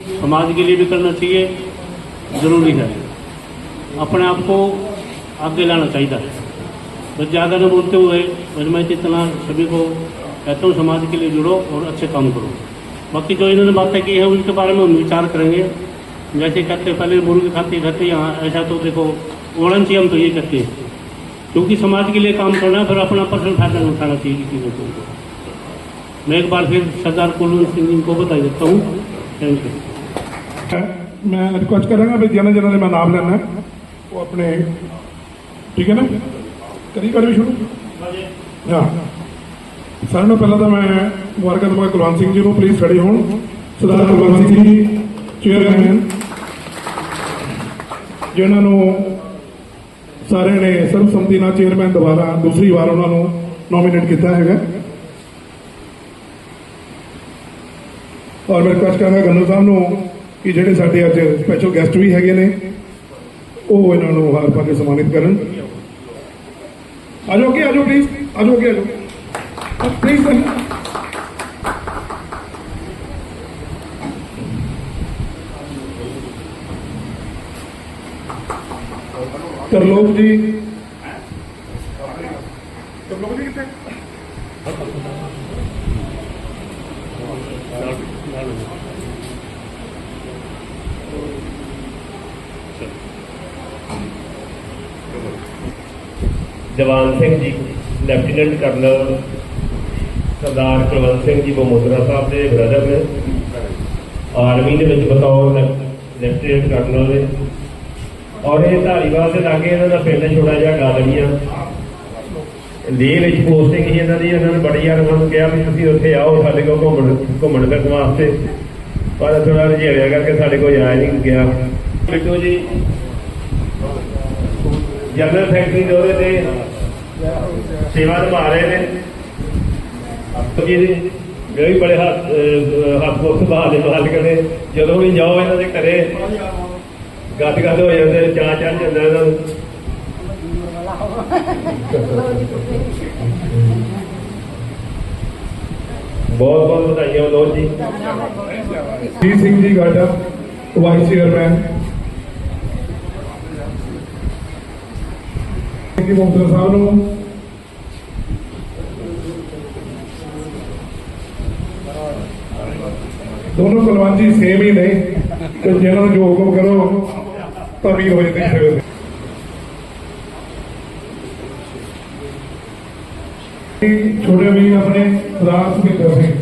समाज के लिए भी करना चाहिए, ज़रूरी है। अपने आप को आगे लाना चाहिए। बस ज़्यादा न बोलते हुए बस मैं इतना सभी को कहता हूँ, समाज के लिए जुड़ो और अच्छे काम करो। बाकी जो इन्होंने बातें की है, उनके बारे में हम विचार करेंगे। जैसे कहते पहले मुर्गी खाते खाते यहाँ ऐसा तो देखो ओणन चाहिए हम तो ये कहते हैं। क्योंकि समाज के लिए काम करना है फिर अपना पर्सनल फ़ायदा उठाना चाहिए किसी को। मैं एक बार फिर सरदार कुलवंत सिंह जी को बता देता हूँ ਮੈਂ ਰਿਕੁਐਸਟ ਕਰਾਂਗਾ ਵੀ ਜਿਹਨਾਂ ਜਿਹਨਾਂ ਦੇ ਮੈਂ ਨਾਮ ਲੈਣਾ ਉਹ ਆਪਣੇ, ਠੀਕ ਹੈ ਨਾ? ਕਰੀ ਕਰ ਸ਼ੁਰੂ? ਹਾਂ। ਸਾਰਿਆਂ ਨੂੰ ਪਹਿਲਾਂ ਤਾਂ ਮੈਂ ਮੁਬਾਰਕਾਂ ਦਵਾਂ ਕੁਲਵੰਤ ਸਿੰਘ ਜੀ ਨੂੰ ਪਲੀਜ਼ ਖੜੇ ਹੋਣ। ਸਰਦਾਰ ਕੁਲਵੰਤ ਸਿੰਘ ਜੀ ਚੇਅਰਮੈਨ ਜਿਹਨਾਂ ਨੂੰ ਸਾਰੇ ਨੇ ਸਰਬਸੰਮਤੀ ਨਾਲ ਚੇਅਰਮੈਨ ਦੁਆਰਾ ਦੂਸਰੀ ਵਾਰ ਉਹਨਾਂ ਨੂੰ ਨੋਮੀਨੇਟ ਕੀਤਾ ਹੈਗਾ। ਔਰ ਮੈਂ ਰਿਕੁਐਸਟ ਕਰਾਂਗਾ ਗੰਨੂ ਸਾਹਿਬ ਨੂੰ ਕਿ ਜਿਹੜੇ ਸਾਡੇ ਅੱਜ ਸਪੈਸ਼ਲ ਗੈਸਟ ਵੀ ਹੈਗੇ ਨੇ, ਉਹ ਇਹਨਾਂ ਨੂੰ ਹਾਰ ਪਾ ਕੇ ਸਨਮਾਨਿਤ ਕਰਨ। ਆਜੋ ਅੱਗੇ ਆਜੋ ਪਲੀਜ਼ ਆਜੋ ਅੱਗੇ ਆਜੋ ਪਲੀਜ਼ ਤਰਲੋਕ ਜੀ ਜਵਾਨ ਸਿੰਘ ਜੀ ਲੈਫਟੀਨੈਂਟ ਕਰਨਲ ਸਰਦਾਰ ਕੁਲਵੰਤ ਸਿੰਘ ਜੀ ਬਮੋਦਰਾ ਸਾਹਿਬ ਦੇ ਬ੍ਰਦਰ ਨੇ। ਆਰਮੀ ਦੇ ਵਿੱਚ ਬਤੌਰ ਲੈਫ- ਲੈਫਟੀਨੈਂਟ ਕਰਨਲ ਨੇ। ਔਰ ਇਹ ਧਾਰੀਵਾਲ ਦੇ ਲਾਗੇ ਇਹਨਾਂ ਦਾ ਪਿੰਡ ਛੋੜਾ ਜਿਹਾ ਡਾਲਮੀਆਂ ਲੇਹ ਵਿੱਚ ਪੋਸਟਿੰਗ ਸੀ ਇਹਨਾਂ ਦੀ, ਇਹਨਾਂ ਨੇ ਬੜੀ ਯਾਰ ਉਹਨਾਂ ਨੂੰ ਕਿਹਾ ਵੀ ਤੁਸੀਂ ਉੱਥੇ ਆਓ, ਸਾਡੇ ਕੋਲ ਘੁੰਮਣ ਘੁੰਮਣ ਫਿਰਨ ਵਾਸਤੇ। ਪਰ ਥੋੜਾ ਰਜੇੜਿਆ ਕਰਕੇ ਸਾਡੇ ਕੋਲ ਆਇਆ ਨਹੀਂ, ਗਿਆ। ਬਿੱਟੂ ਜੀ ਜਨਰਲ ਫੈਕਟਰੀ ਦੇ ਉਹਦੇ ਤੇ ਸੇਵਾ ਨਿਭਾ ਰਹੇ ਨੇ। ਜੀ ਦੇ ਵੀ ਬੜੇ ਹੱਥ ਹੱਥ ਮੁੱਖ ਸੁਭਾਅ ਮਾਲਕ ਨੇ ਜਦੋਂ ਵੀ ਜਾਓ ਇਹਨਾਂ ਦੇ ਘਰੇ ਗੱਦ ਗੱਦ ਹੋ ਜਾਂਦੇ ਚਾਹ ਚੜ ਜਾਂਦਾ ਇਹਨਾਂ ਨੂੰ। ਬਹੁਤ ਬਹੁਤ ਵਧਾਈਆਂ ਦੋ ਜੀ। ਜੀ ਸਿੰਘ ਜੀ ਗਾਡਾ ਵਾਈਸ ਚੇਅਰਮੈਨ। ਜੀ ਮੁਖਤਰ ਸਾਹਿਬ ਨੂੰ ਦੋਨੋਂ ਕੁਲਵੰਤ ਜੀ ਸੇਮ ਹੀ ਨੇ ਤੇ ਜਿਹਨਾਂ ਨੂੰ ਜੋ ਹੁਕਮ ਕਰੋ, ਤਾਂ ਵੀ ਹੋ ਜਾਂਦੇ ਸਵੇਰ ਛੋਟੇ ਵੀ ਆਪਣੇ ਰਾਜ ਸੁਖਿੰਦਰ ਸਿੰਘ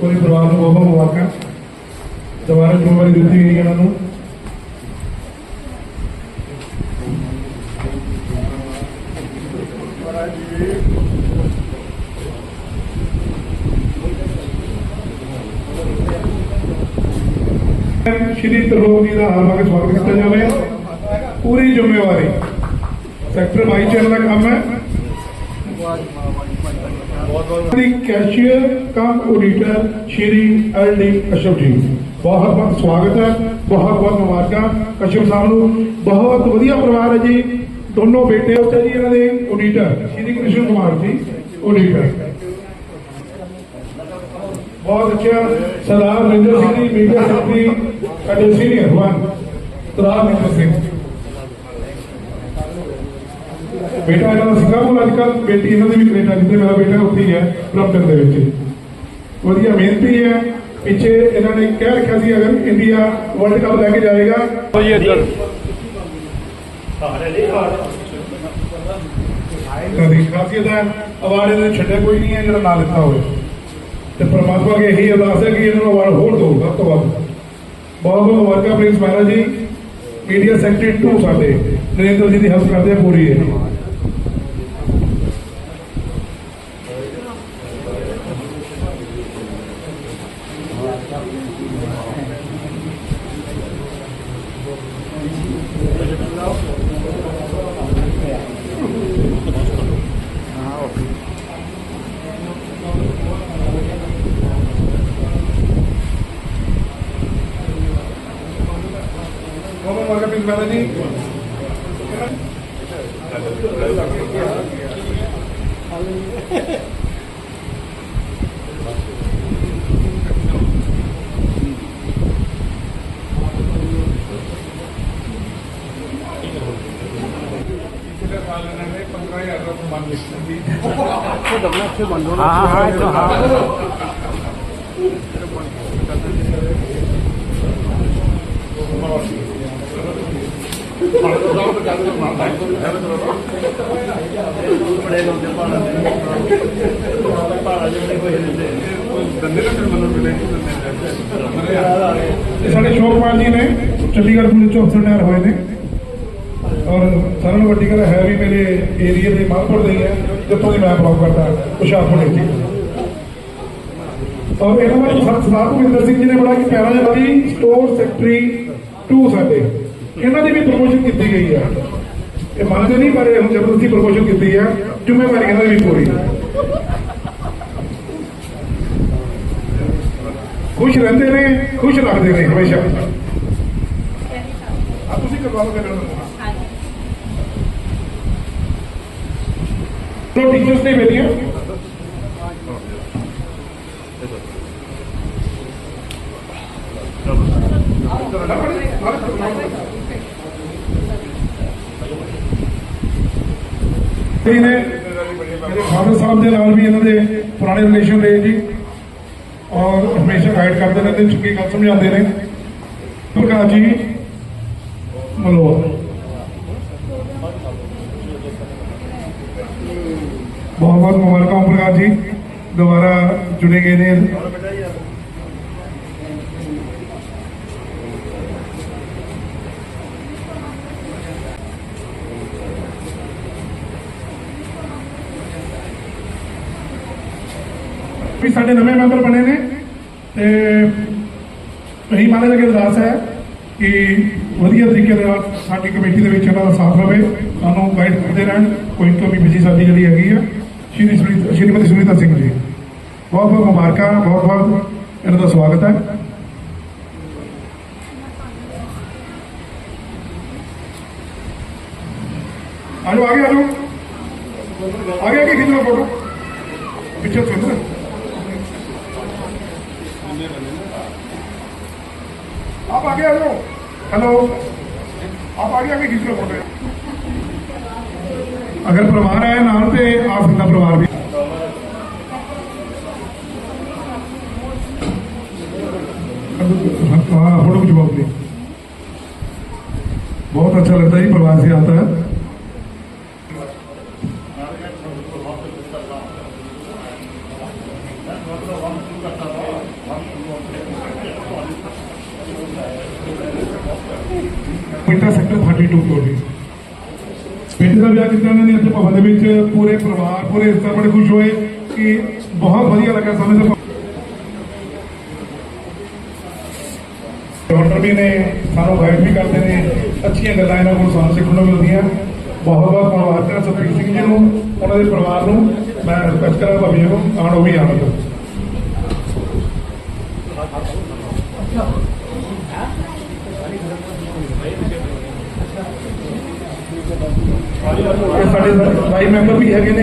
ਪੂਰੇ ਪਰਿਵਾਰ ਨੂੰ ਬਹੁਤ ਬਹੁਤ ਮੁਬਾਰਕਾਂ। ਦੁਬਾਰਾ ਜ਼ਿੰਮੇਵਾਰੀ ਦਿੱਤੀ ਗਈ ਇਹਨਾਂ ਨੂੰ। ਸ਼੍ਰੀ ਤਰਲੋਕ ਜੀ ਦਾ ਹਾਰ ਕੇ ਸਵਾਗਤ ਕੀਤਾ ਜਾਵੇ। ਪੂਰੀ ਜ਼ਿੰਮੇਵਾਰੀ ਸੈਕਟਰ 22 ਚੈਨਲ ਦਾ ਕੰਮ ਹੈ। The cashier cum auditor Shri L D ji. ਬਹੁਤ ਬਹੁਤ ਸਵਾਗਤ ਹੈ, ਬਹੁਤ ਬਹੁਤ ਮੁਬਾਰਕਾਂ ਕਸ਼ਪ ਸਾਹਿਬ ਨੂੰ। ਬਹੁਤ ਵਧੀਆ ਪਰਿਵਾਰ ਹੈ ਜੀ। ਦੋਨੋਂ ਬੇਟੇ ਉੱਤੇ ਜੀ ਇਹਨਾਂ ਦੇ ਆਡੀਟਰ ਸ਼੍ਰੀ ਕ੍ਰਿਸ਼ਨ ਕੁਮਾਰ ਜੀ ਆਡੀਟਰ ਬਹੁਤ ਅੱਛਾ ਸਰਦਾਰ ਮਹਿੰਦਰ ਸਿੰਘ ਜੀ ਮੀਡੀਆ ਸੈਕਟਰੀ ਸਾਡੇ ਸੀਨੀਅਰ ਵਨ ਸਰਦਾਰ ਮਹਿੰਦਰ ਸਿੰਘ ਬੇਟਾ ਇਹਨਾਂ ਦਾ ਸਿੰਗਾਪੁਰ ਅੱਜ ਕੱਲ੍ਹ ਬੇਟੀ ਇਹਨਾਂ ਦੀ ਵੀ ਕੈਨੇਡਾ ਜਿੱਥੇ ਮੇਰਾ ਬੇਟਾ ਉੱਥੇ ਹੀ ਹੈ ਬ੍ਰਮਟਨ ਦੇ ਵਿੱਚ। ਵਧੀਆ ਮਿਹਨਤੀ ਹੈ। ਪਿੱਛੇ ਇਹਨਾਂ ਨੇ ਕਹਿ ਰੱਖਿਆ ਸੀ ਅਗਰ? ਇੰਡੀਆ ਵਰਲਡ ਕੱਪ ਲੈ ਕੇ ਜਾਏਗਾ। ਇੱਧਰ। ਤਾਂ ਦੀ ਖਾਸੀਅਤ ਹੈ ਅਵਾਰਡ ਇਹਨਾਂ ਨੇ ਛੱਡਿਆ ਕੋਈ ਨਹੀਂ ਹੈ ਜਿਹੜਾ ਨਾਂ ਲਿੱਤਾ ਹੋਵੇ। ਤੇ ਪ੍ਰਮਾਤਮਾ ਅੱਗੇ ਇਹੀ ਅਰਦਾਸ ਹੈ ਕਿ ਇਹਨਾਂ ਨੂੰ ਅਵਾਰਡ ਹੋਰ ਦਿਓ ਵੱਧ ਤੋਂ ਵੱਧ। ਬਹੁਤ ਬਹੁਤ ਮੁਬਾਰਕਾਂ Prince Maharaj ji media secretary 2 ਸਾਡੇ, ਨਰਿੰਦਰ ਜੀ ਦੀ ਹੈਲਪ ਕਰਦੇ ਪੂਰੀ ਹੈ মেলানি हाँ हाँ तो हाँ ਸਾਡੇ ਸ਼ੋਕਪਾਲ ਜੀ ਨੇ ਚੰਡੀਗੜ੍ਹ ਪੁਲਿਸ ਚੋਂ ਅਫਸਰ ਹੋਏ ਨੇ। ਔਰ ਸਾਰਿਆਂ ਨੂੰ ਵੱਡੀ ਗੱਲ ਹੈ ਵੀ ਮੇਰੇ ਏਰੀਆ ਦੇ ਮਾਲਪੁਰ ਦੇ ਹੈ ਜਿੱਥੋਂ ਦੀ ਮੈਂ ਬਲੌਗ ਕਰਦਾ, ਹੁਸ਼ਿਆਰਪੁਰ ਇੱਥੇ ਔਰ ਇਹਨਾਂ ਬਾਰੇ ਸਰਦਾਰ ਭੁਪਿੰਦਰ ਸਿੰਘ ਜੀ ਨੇ ਬੜਾ ਕਿ ਪਿਆਰਾ ਜਿਹਾ ਬੜੀ ਸਟੋਰ ਸੈਕਟਰੀ 2 ਸਾਡੇ। ਇਹਨਾਂ ਦੀ ਵੀ ਪ੍ਰਮੋਸ਼ਨ ਕੀਤੀ ਗਈ ਹੈ ਇਹ ਮੰਨਦੇ ਨਹੀਂ ਪਰ ਹੁਣ ਜ਼ਬਰਦਸਤੀ ਪ੍ਰਮੋਸ਼ਨ ਕੀਤੀ ਹੈ ਜ਼ਿੰਮੇਵਾਰੀ ਇਹਨਾਂ ਦੀ ਵੀ ਪੂਰੀ। ਖੁਸ਼ ਰਹਿੰਦੇ ਨੇ ਖੁਸ਼ ਰੱਖਦੇ ਨੇ ਹਮੇਸ਼ਾ। ਆ ਤੁਸੀਂ ਕਰਵਾ ਲਓ ਫਿਰ ਲੋ ਟੀਚਰਸ ਨੇ ਮੇਰੀਆਂ। ਇਹ ਨੇ। ਮੇਰੇ ਫਾਦਰ ਸਾਹਿਬ ਦੇ ਨਾਲ ਵੀ ਇਹਨਾਂ ਦੇ ਪੁਰਾਣੇ ਰਿਲੇਸ਼ਨ ਰਹੇ ਜੀ। ਔਰ ਹਮੇਸ਼ਾ ਗਾਈਡ ਕਰਦੇ ਰਹਿੰਦੇ ਚੰਗੀ ਗੱਲ ਸਮਝਾਉਂਦੇ ਨੇ। ਪ੍ਰਕਾਸ਼ ਜੀ ਮਲੋਆ ਬਹੁਤ ਬਹੁਤ ਮੁਬਾਰਕਾਂ ਪ੍ਰਕਾਸ਼ ਜੀ। ਦੁਬਾਰਾ ਜੁੜੇ ਗਏ ਨੇ। ਵੀ ਸਾਡੇ ਨਵੇਂ ਮੈਂਬਰ ਬਣੇ ਨੇ ਤੇ ਅਸੀਂ ਮਾਨੇ ਦਾ ਅਰਦਾਸ ਹੈ ਕਿ ਵਧੀਆ ਤਰੀਕੇ ਦੇ ਨਾਲ ਸਾਡੀ ਕਮੇਟੀ ਦੇ ਵਿੱਚ ਇਹਨਾਂ ਦਾ ਸਾਥ ਰਹੇ ਸਾਨੂੰ ਗਾਈਡ ਕਰਦੇ ਰਹਿਣ, ਕੋਈ ਕਮੀ ਬਿਜ਼ੀ ਸਾਡੀ ਜਿਹੜੀ ਹੈਗੀ ਆ। ਸ਼੍ਰੀ ਸ਼੍ਰੀਮਤੀ ਸੁਨੀਤਾ ਸਿੰਘ ਜੀ, ਬਹੁਤ ਬਹੁਤ ਮੁਬਾਰਕਾਂ, ਬਹੁਤ ਬਹੁਤ ਇਹਨਾਂ ਦਾ ਸਵਾਗਤ ਹੈ। ਆਜੋ, ਆਗੇ ਆਜੋ। ਆਗੇ ਆਗੇ, ਖਿੱਚ ਲਓ ਫੋਟੋ। ਪਿੱਛੇ ਖਿੱਚ ਲਓ आप आगे आ जाओ। हेलो आप आगे आगे खींच लो फ़ोटो अगर परिवार है नाम से आ सकता परिवार भी फ़ोटो खिंचवाओ नहीं बहुत अच्छा लगता है परिवार से आता है। ਪਿੰਡਾ ਸੈਕਟਰ 32 ਕੋਲ ਪਿੰਡ ਦਾ ਵਿਆਹ ਕੀਤਾ ਇਹਨਾਂ ਨੇ ਇੱਥੇ ਭਵਨ ਦੇ ਵਿੱਚ ਪੂਰੇ ਪਰਿਵਾਰ, ਪੂਰੇ ਰਿਸ਼ਤੇਦਾਰ ਬੜੇ ਖੁਸ਼ ਹੋਏ ਕਿ ਬਹੁਤ ਵਧੀਆ ਲੱਗਾ ਸਾਨੂੰ ਤੇ। ਡਾਕਟਰ ਵੀ ਨੇ, ਸਾਨੂੰ ਗਾਈਡ ਵੀ ਕਰਦੇ ਨੇ, ਅੱਛੀਆਂ ਗੱਲਾਂ ਇਹਨਾਂ ਕੋਲ ਸਾਨੂੰ ਸਿੱਖਣ ਨੂੰ ਮਿਲਦੀਆਂ। ਬਹੁਤ ਬਹੁਤ ਧੰਨਵਾਦ ਕਰਾਂ ਸਤਿੰਦਰ ਸਿੰਘ ਜੀ ਨੂੰ, ਉਹਨਾਂ ਦੇ ਪਰਿਵਾਰ ਨੂੰ, ਮੈਂ ਰਿਕਵੈਸਟ ਕਰਾਂ ਭਾਬੀ ਨੂੰ, ਆਉਣ ਉਹ ਵੀ ਆਉਣ ਇਹ ਸਾਡੇ ਭਾਈ ਮੈਂਬਰ ਵੀ ਹੈਗੇ ਨੇ।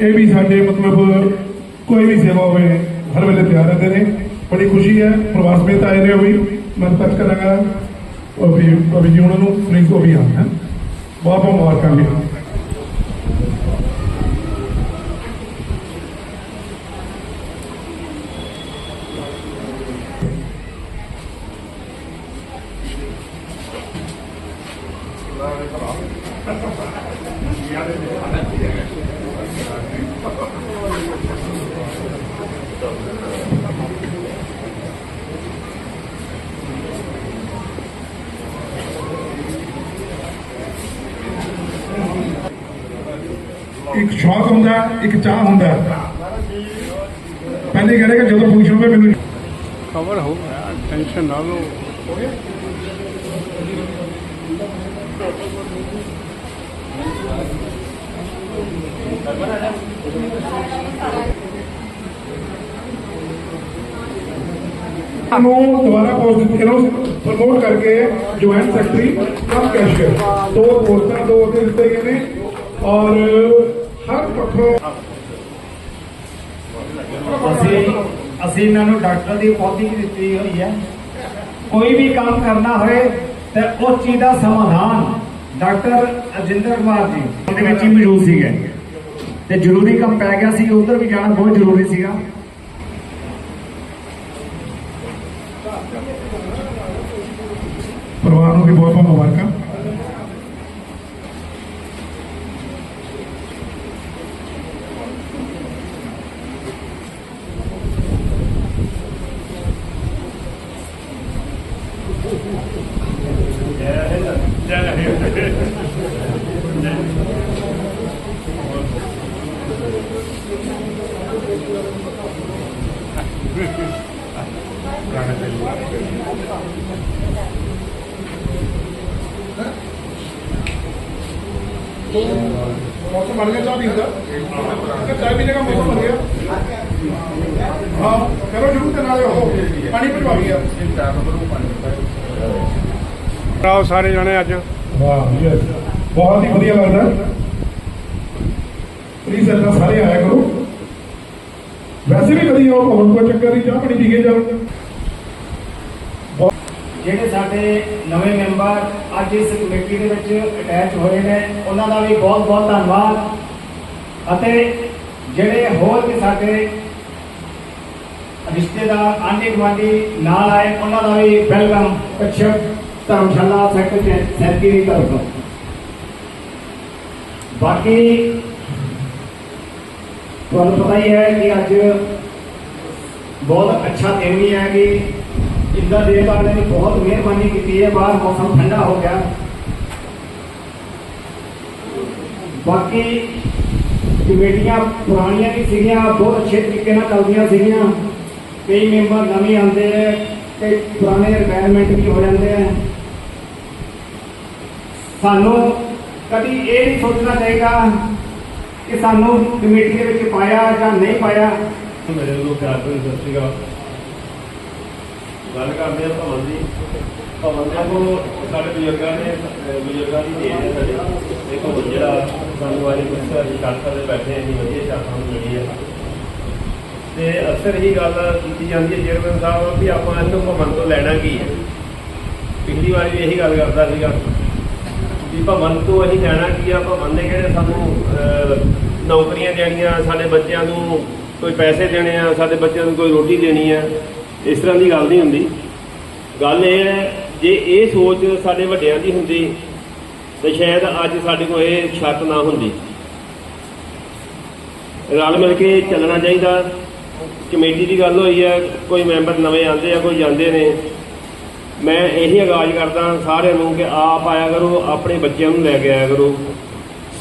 ਇਹ ਵੀ ਸਾਡੇ ਮਤਲਬ ਕੋਈ ਵੀ ਸੇਵਾ ਹੋਵੇ, ਹਰ ਵੇਲੇ ਤਿਆਰ ਰਹਿੰਦੇ ਨੇ। ਬੜੀ ਖੁਸ਼ੀ ਹੈ ਪ੍ਰਵਾਸ ਸਮੇਤ ਆਏ ਨੇ ਉਹ ਵੀ। ਮੈਂ ਤੱਕ ਕਰਾਂਗਾ, ਉਹ ਵੀ ਉਹ ਵੀ ਜੀ ਉਹਨਾਂ ਨੂੰ ਫ੍ਰੀ ਕੋ ਵੀ ਆਉਣ, ਹੈ। ਬਹੁਤ ਬਹੁਤ ਮੁਬਾਰਕਾਂ ਵੀ एक शौक हों एक चाह हों पहले कह रहे कि जो पूछो मैं मैं खबर हो टेंशन ना लो। दोबारा पोस्ट करो प्रमोट करके ज्वाइंट सैकटरी सब दो पोस्टा दो और ਹਰ ਪੱਖੋਂ ਅਸੀਂ ਅਸੀਂ ਇਹਨਾਂ ਨੂੰ ਡਾਕਟਰ ਦੀ ਉਪਾਧੀ ਵੀ ਦਿੱਤੀ ਹੋਈ ਹੈ। ਕੋਈ ਵੀ ਕੰਮ ਕਰਨਾ ਹੋਵੇ ਤੇ ਉਸ ਚੀਜ਼ ਦਾ ਸਮਾਧਾਨ ਡਾਕਟਰ ਅਜਿੰਦਰ ਕੁਮਾਰ ਜੀ। ਉਹਦੇ ਵਿੱਚ ਹੀ ਮੌਜੂਦ ਸੀਗੇ। ਤੇ ਜ਼ਰੂਰੀ ਕੰਮ ਪੈ ਗਿਆ ਸੀ, ਉਧਰ ਵੀ ਜਾਣਾ ਬਹੁਤ ਜ਼ਰੂਰੀ ਸੀਗਾ। ਪਰਿਵਾਰ ਨੂੰ ਵੀ ਬਹੁਤ ਬਹੁਤ ਮੁਬਾਰਕਾਂ। ਮੌਸਮ ਬਣ ਗਿਆ ਚਾਹ ਪੀਣ ਦਾ ਕਿ ਚਾਹ ਪੀਣੇ ਦਾ ਮੌਸਮ ਬਣ ਗਿਆ ਹਾਂ ਕਰੋ ਜਰੂਰ ਤੇ ਨਾਲੇ ਉਹ ਪਾਣੀ ਭਰਵਾ ਗਿਆ ਆਓ ਸਾਰੇ ਜਣੇ ਅੱਜ। ਵਾਹ ਯੈਸ ਬਹੁਤ ਹੀ ਵਧੀਆ ਲੱਗਦਾ। ਪਲੀਜ਼ ਇੱਦਾਂ ਸਾਰੇ ਆਇਆ ਕਰੋ। ਵੈਸੇ ਵੀ ਕਦੀ ਆਓ ਭਵਨ ਕੋਈ ਚੱਕਰ ਨਹੀਂ ਚਾਹ ਪਾਣੀ ਪੀ ਕੇ ਜਾਓ। ਜਿਹੜੇ ਸਾਡੇ ਨਵੇਂ ਮੈਂਬਰ ਅੱਜ ਇਸ ਕਮੇਟੀ ਦੇ ਵਿੱਚ ਅਟੈਚ ਹੋਏ ਨੇ ਉਹਨਾਂ ਦਾ ਵੀ ਬਹੁਤ ਬਹੁਤ ਧੰਨਵਾਦ। ਅਤੇ ਜਿਹੜੇ ਹੋਰ ਵੀ ਸਾਡੇ ਰਿਸ਼ਤੇਦਾਰ ਆਂਢੀ ਗੁਆਂਢੀ ਨਾਲ ਆਏ ਉਹਨਾਂ ਦਾ ਵੀ ਵੈਲਕਮ। ਕਛਪ ਧਰਮਸ਼ਾਲਾ ਸੈਕਟਰੀ ਸੈਕਟਰੀ ਦੀ ਤਰਫੋਂ ਬਾਕੀ ਤੁਹਾਨੂੰ ਪਤਾ ਹੀ ਹੈ ਕਿ ਅੱਜ ਬਹੁਤ ਅੱਛਾ ਦਿਨ ਵੀ ਹੈ ਕਿ ਇੰਦਾ ਦੇਵ ਵਾਲੇ ਨੇ ਬਹੁਤ ਮਿਹਰਬਾਨੀ ਕੀਤੀ ਹੈ, ਬਾਹਰ ਮੌਸਮ ਠੰਡਾ ਹੋ ਗਿਆ। ਬਾਕੀ ਕਮੇਟੀਆਂ ਪੁਰਾਣੀਆਂ ਵੀ ਸੀਗੀਆਂ, ਬਹੁਤ ਅੱਛੇ ਤਰੀਕੇ ਨਾਲ ਚੱਲਦੀਆਂ ਸੀਗੀਆਂ। ਕਈ ਮੈਂਬਰ ਨਵੇਂ ਆਉਂਦੇ ਹੈ ਕਈ ਪੁਰਾਣੇ ਰਿਟਾਇਰਮੈਂਟ ਵੀ ਹੋ ਜਾਂਦੇ ਹੈ ਸਾਨੂੰ ਕਦੀ ਇਹ ਨਹੀਂ ਸੋਚਣਾ ਚਾਹੀਦਾ ਕਿ ਸਾਨੂੰ ਕਮੇਟੀ ਦੇ ਵਿੱਚ ਪਾਇਆ ਜਾਂ ਨਹੀਂ ਪਾਇਆ? ਮੇਰੇ ਵੱਲੋਂ ਪਿਆਰ ਭਰੀ ਸਤਿ ਸ਼੍ਰੀ ਅਕਾਲ। ਗੱਲ ਕਰਦੇ ਆ ਭਵਨ ਦੀ। ਭਵਨ ਦੇ ਕੋਲ ਸਾਡੇ ਬਜ਼ੁਰਗਾਂ ਨੇ ਬਜ਼ੁਰਗਾਂ ਦੀ ਦੇਣ ਹੈ ਸਾਡੇ। ਦੇਖੋ, ਜਿਹੜਾ ਸਾਨੂੰ ਵਾਲੀ ਕੁਝ ਅਸੀਂ ਕਰ ਸਕਦੇ ਬੈਠੇ ਇੰਨੀ ਵਧੀਆ ਸ਼ਾਖਾ ਨੂੰ ਮਿਲੀ ਹੈ ਤੇ ਅਕਸਰ ਹੀ ਗੱਲ ਕੀਤੀ ਜਾਂਦੀ ਹੈ ਚੇਅਰਮੈਨ ਸਾਹਿਬ, ਵੀ ਆਪਾਂ ਇਹਨੂੰ ਭਵਨ ਤੋਂ ਲੈਣਾ ਕੀ ਹੈ? ਪਿਛਲੀ ਵਾਰੀ ਵੀ ਇਹੀ ਗੱਲ ਕਰਦਾ ਸੀਗਾ। ਵੀ ਭਵਨ ਤੋਂ ਅਸੀਂ ਲੈਣਾ ਕੀ ਆ, ਭਵਨ ਨੇ ਕਿਹੜੇ ਸਾਨੂੰ ਨੌਕਰੀਆਂ ਦੇਣੀਆਂ, ਸਾਡੇ ਬੱਚਿਆਂ ਨੂੰ ਕੋਈ ਪੈਸੇ ਦੇਣੇ ਆ, ਸਾਡੇ ਬੱਚਿਆਂ ਨੂੰ ਕੋਈ ਰੋਟੀ ਦੇਣੀ ਆ, ਇਸ ਤਰ੍ਹਾਂ ਦੀ ਗੱਲ ਨਹੀਂ ਹੁੰਦੀ। ਗੱਲ ਇਹ ਹੈ, ਜੇ ਇਹ ਸੋਚ ਸਾਡੇ ਵੱਡਿਆਂ ਦੀ ਹੁੰਦੀ, ਤਾਂ ਸ਼ਾਇਦ ਅੱਜ ਸਾਡੇ ਕੋਲ ਇਹ ਛੱਤ ਨਾ ਹੁੰਦੀ। ਰਲ ਮਿਲ ਕੇ ਚੱਲਣਾ ਚਾਹੀਦਾ। ਕਮੇਟੀ ਦੀ ਗੱਲ ਹੋਈ ਹੈ ਕੋਈ ਮੈਂਬਰ ਨਵੇਂ ਆਉਂਦੇ ਆ, ਕੋਈ ਜਾਂਦੇ ਨੇ ਮੈਂ ਇਹੀ ਆਗਾਜ਼ ਕਰਦਾ ਸਾਰਿਆਂ ਨੂੰ ਕਿ ਆਪ ਆਇਆ ਕਰੋ, ਆਪਣੇ ਬੱਚਿਆਂ ਨੂੰ ਲੈ ਕੇ ਆਇਆ ਕਰੋ।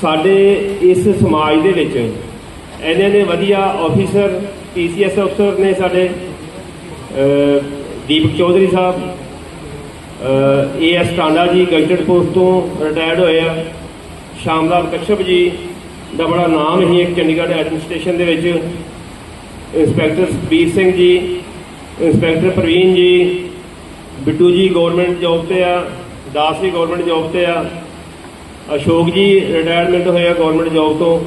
ਸਾਡੇ ਇਸ ਸਮਾਜ ਦੇ ਵਿੱਚ ਇੰਨੇ ਨੇ ਵਧੀਆ ਆਫੀਸਰ ਪੀਸੀਐਸ ਅਫਸਰ ਨੇ ਸਾਡੇ ਦੀਪਕ ਚੌਧਰੀ ਸਾਹਿਬ AS Tanda ji gazetted post ਤੋਂ ਰਿਟਾਇਰਡ ਹੋਏ ਆ। ਸ਼ਾਮਲਾਲ ਕਸ਼ਪ ਜੀ ਦਾ ਬੜਾ ਨਾਮ ਹੀ ਇੱਕ ਚੰਡੀਗੜ੍ਹ ਐਡਮਿਨਿਸਟ੍ਰੇਸ਼ਨ ਦੇ ਵਿੱਚ। ਇੰਸਪੈਕਟਰ ਸੁਖਬੀਰ ਸਿੰਘ ਜੀ ਇੰਸਪੈਕਟਰ ਪ੍ਰਵੀਨ ਜੀ ਬਿੱਟੂ ਜੀ ਗਵਰਨਮੈਂਟ ਜੌਬ ਤੇ ਆ, ਦਾਸ ਵੀ ਗਵਰਨਮੈਂਟ ਜੌਬ ਤੇ ਆ, ਅਸ਼ੋਕ ਜੀ ਰਿਟਾਇਰਮੈਂਟ ਹੋਇਆ ਗਵਰਨਮੈਂਟ ਜੌਬ ਤੋਂ।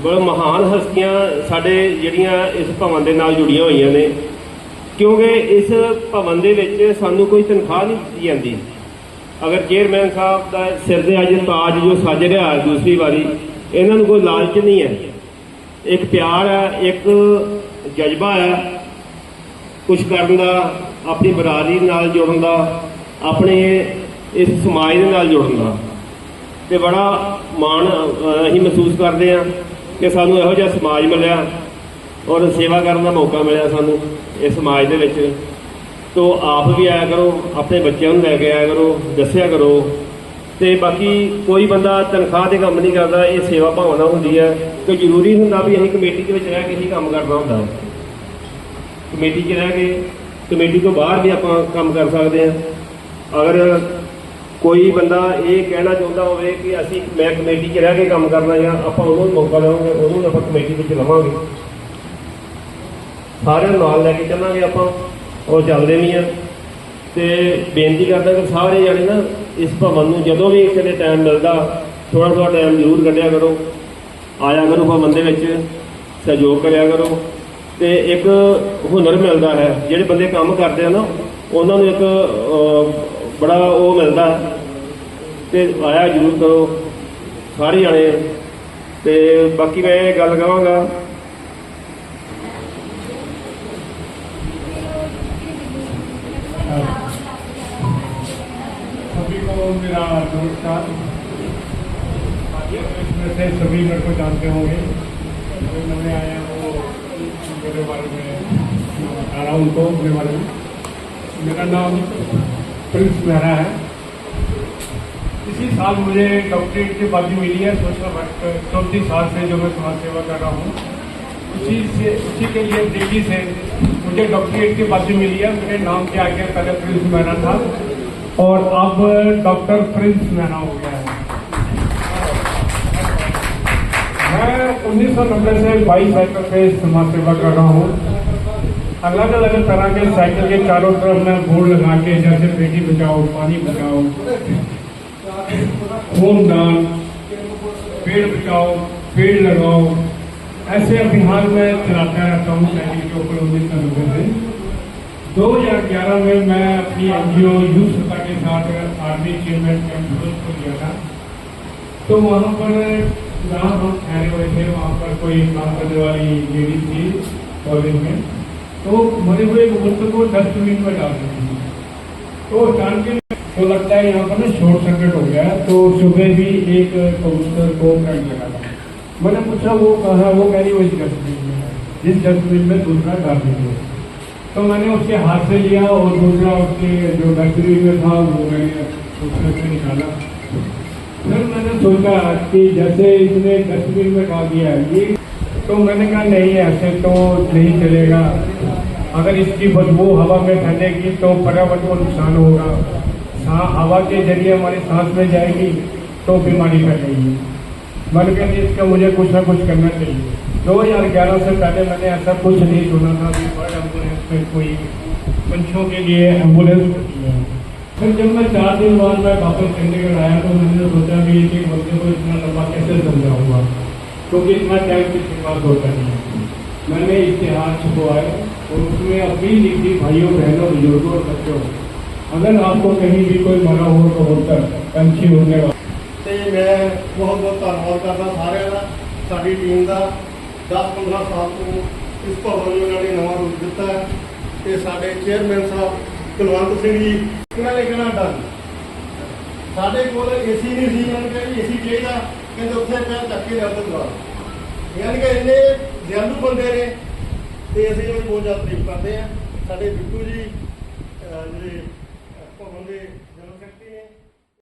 ਬੜਾ ਮਹਾਨ ਹਸਤੀਆਂ ਸਾਡੇ ਜਿਹੜੀਆਂ ਇਸ ਭਵਨ ਦੇ ਨਾਲ ਜੁੜੀਆਂ ਹੋਈਆਂ ਨੇ। ਕਿਉਂਕਿ ਇਸ ਭਵਨ ਦੇ ਵਿੱਚ ਸਾਨੂੰ ਕੋਈ ਤਨਖਾਹ ਨਹੀਂ ਦਿੱਤੀ ਜਾਂਦੀ। ਅਗਰ ਚੇਅਰਮੈਨ ਸਾਹਿਬ ਦਾ ਸਿਰ ਦੇ ਅੱਜ ਤਾਜ ਜੋ ਸੱਜ ਰਿਹਾ ਦੂਸਰੀ ਵਾਰੀ, ਇਹਨਾਂ ਨੂੰ ਕੋਈ ਲਾਲਚ ਨਹੀਂ ਹੈ। ਇੱਕ ਪਿਆਰ ਹੈ, ਇੱਕ ਜਜ਼ਬਾ ਹੈ। ਕੁਝ ਕਰਨ ਦਾ ਆਪਣੀ ਬਰਾਦਰੀ ਨਾਲ ਜੁੜਨ ਦਾ, ਆਪਣੇ ਇਸ ਸਮਾਜ ਦੇ ਨਾਲ ਜੁੜਨ ਦਾ। ਤੇ ਬੜਾ ਮਾਣ ਅਸੀਂ ਮਹਿਸੂਸ ਕਰਦੇ ਹਾਂ ਕਿ ਸਾਨੂੰ ਇਹੋ ਜਿਹਾ ਸਮਾਜ ਮਿਲਿਆ ਔਰ ਸੇਵਾ ਕਰਨ ਦਾ ਮੌਕਾ ਮਿਲਿਆ ਸਾਨੂੰ ਇਸ ਸਮਾਜ ਦੇ ਵਿੱਚ। ਤੋ ਆਪ ਵੀ ਆਇਆ ਕਰੋ, ਆਪਣੇ ਬੱਚਿਆਂ ਨੂੰ ਲੈ ਕੇ ਆਇਆ ਕਰੋ, ਦੱਸਿਆ ਕਰੋ। ਤੇ ਬਾਕੀ ਕੋਈ ਬੰਦਾ ਤਨਖਾਹ ਤੇ ਕੰਮ ਨਹੀਂ ਕਰਦਾ, ਇਹ ਸੇਵਾ ਭਾਵਨਾ ਹੁੰਦੀ ਹੈ ਕਿ ਜ਼ਰੂਰੀ ਹੁੰਦਾ ਵੀ ਅਸੀਂ ਕਮੇਟੀ ਦੇ ਵਿੱਚ ਰਹਿ ਕੇ ਹੀ ਕੰਮ ਕਰਨਾ ਹੁੰਦਾ। ਕਮੇਟੀ 'ਚ ਰਹਿ ਕੇ ਕਮੇਟੀ ਤੋਂ ਬਾਹਰ ਵੀ ਆਪਾਂ ਕੰਮ ਕਰ ਸਕਦੇ ਹਾਂ। ਅਗਰ ਕੋਈ ਬੰਦਾ ਇਹ ਕਹਿਣਾ ਚਾਹੁੰਦਾ ਹੋਵੇ ਕਿ ਅਸੀਂ ਮੈਂ ਕਮੇਟੀ 'ਚ ਰਹਿ ਕੇ ਕੰਮ ਕਰਨਾ ਜਾਂ ਆਪਾਂ ਉਹਨੂੰ ਮੌਕਾ ਦੇਵਾਂਗੇ, ਉਹਨੂੰ ਆਪਾਂ ਕਮੇਟੀ ਵਿੱਚ ਲਵਾਂਗੇ। ਸਾਰਿਆਂ ਨੂੰ ਨਾਲ ਲੈ ਕੇ ਚੱਲਾਂਗੇ ਆਪਾਂ, ਉਹ ਚੱਲਦੇ ਵੀ ਆ। ਤੇ ਬੇਨਤੀ ਕਰਦਾ ਕਿ ਸਾਰੇ ਜਾਣੇ ਨਾ ਇਸ ਭਵਨ ਨੂੰ ਜਦੋਂ ਵੀ ਕਿਤੇ ਟਾਈਮ ਮਿਲਦਾ ਥੋੜਾ ਥੋੜਾ ਟਾਈਮ ਜ਼ਰੂਰ ਕੱਢਿਆ ਕਰੋ। ਆਇਆ ਕਰੋ ਭਵਨ ਦੇ ਵਿੱਚ, ਸਹਿਯੋਗ ਕਰਿਆ ਕਰੋ। ਤੇ ਇੱਕ ਹੁਨਰ ਮਿਲਦਾ ਹੈ ਜਿਹੜੇ ਬੰਦੇ ਕੰਮ ਕਰਦੇ ਆ ਨਾ ਉਹਨਾਂ ਨੂੰ ਇੱਕ ਅਹ, ਬੜਾ ਉਹ ਮਿਲਦਾ ਹੈ ਤੇ ਆਇਆ ਜ਼ਰੂਰ ਕਰੋ ਸਾਰੇ ਜਾਣੇ ਤੇ ਬਾਕੀ ਮੈਂ ਇਹ ਗੱਲ ਕਹਾਂਗਾ सभी को मेरा नमस्कार इसमें से सभी मेरे को जानते होंगे जो नए आए हैं वो मेरे बारे में बता रहा हूँ उनको अपने बारे में। मेरा नाम प्रिंस मेहरा है। इसी साल मुझे डॉक्टरेट की उपाधि मिली है सोशल वर्क चौंतीस साल से जो मैं समाज सेवा कर रहा हूँ, उसी से, उसी के लिए दिल्ली से मुझे डॉक्टरेट की उपाधि मिली है। मेरे नाम के आगे पहले प्रिंस मेहरा था और अब डॉक्टर प्रिंस मेहरा हो गया है मैं उन्नीस सौ नब्बे से बाईस साइकिल पे समाज सेवा कर रहा हूँ। अलग अलग तरह के साइकिल के चारों तरफ़ मैं बोर्ड लगा के, जैसे बेटी बचाओ, पानी बचाओ खूनदान पेड़ बचाओ, पेड़ लगाओ, ऐसे अभियान में चलाता रहता हूँ सैनिक के ऊपर उन्नीस सौ नब्बे से। 2011 में मैं अपनी एनजीओ यूथ सत्ता के साथ आर्मी चेयरमैन कैंप गया था। तो वहाँ पर जहाँ हम ठहरे हुए थे, वहाँ पर कोई काम करने वाली लेडी थी कॉलेज में। तो मरे हुए कबूतर को डस्टबिन में डाल दी थी तो अचानक तो लगता है यहाँ पर ना शॉर्ट सर्किट हो गया तो सुबह भी एक कबूतर को करंट लगा था। मैंने पूछा, वो कहा वो कह रही वो इस डस्टबिन में जिस डस्टबिन में दूसरा डाल दीजिए तो मैंने उसके हाथ से लिया और दूसरा उसके जो डस्टबिन में था, वो मैंने उसमें से निकाला। फिर मैंने सोचा कि जैसे इसने डस्टबिन में डाल दिया है, ये तो मैंने कहा, नहीं, ऐसे तो नहीं चलेगा। अगर इसकी बदबू हवा में फैलेगी तो पर्यावरण को नुकसान होगा। सा- हवा के ज़रिए हमारी सांस में जाएगी तो बीमारी फैलेगी। मैंने कहा इसका मुझे कुछ ना कुछ करना चाहिए। 2011 से पहले मैंने ऐसा कुछ नहीं सुना था कि एंबुलेंस में कोई पंछियों के लिए एंबुलेंस होती है। फिर जब मैं चार दिन बाद मैं वापस चंडीगढ़ आया तो मैंने सोचा कि एक बंदे को इतना लंबा कैसे समझाऊंगा क्योंकि इतना टाइम किसी के पास होता नहीं है मैंने इतिहास छुपवाए और उसमें अपील लिखी भाइयों बहनों बुजुर्गों और बच्चों अगर आपको कहीं भी कोई मरा हो तो होकर पंछी होने वाला ਤੇ ਮੈਂ ਬਹੁਤ ਬਹੁਤ ਧੰਨਵਾਦ ਕਰਦਾ ਸਾਰਿਆਂ ਦਾ ਸਾਡੀ ਟੀਮ ਦਾ 10-15 ਸਾਲ ਤੋਂ ਇਸ ਭਵਨ ਨੂੰ ਉਹਨਾਂ ਨੇ ਨਵਾਂ ਰੂਪ ਦਿੱਤਾ ਹੈ ਤੇ ਸਾਡੇ ਚੇਅਰਮੈਨ ਸਾਹਿਬ ਕੁਲਵੰਤ ਸਿੰਘ ਜੀ ਉਹਨਾਂ ਨੇ ਕਹਿਣਾ ਡਨ ਸਾਡੇ ਕੋਲ ਏਸੀ ਨਹੀਂ ਸੀ ਉਹਨਾਂ ਨੇ ਕਿਹਾ ਏਸੀ ਚਾਹੀਦਾ, ਕਹਿੰਦੇ ਉੱਥੇ ਪਿਆ ਚੱਕ ਕੇ ਰੱਖ ਦਵਾ ਯਾਨੀ ਕਿ ਇੰਨੇ ਦਿਆਲੂ ਬੰਦੇ ਨੇ, ਤੇ ਅਸੀਂ ਉਹਨਾਂ ਬਹੁਤ ਜ਼ਿਆਦਾ ਤਾਰੀਫ ਕਰਦੇ ਆ, ਸਾਡੇ ਬਿੱਟੂ ਜੀ ਜਿਹੜੇ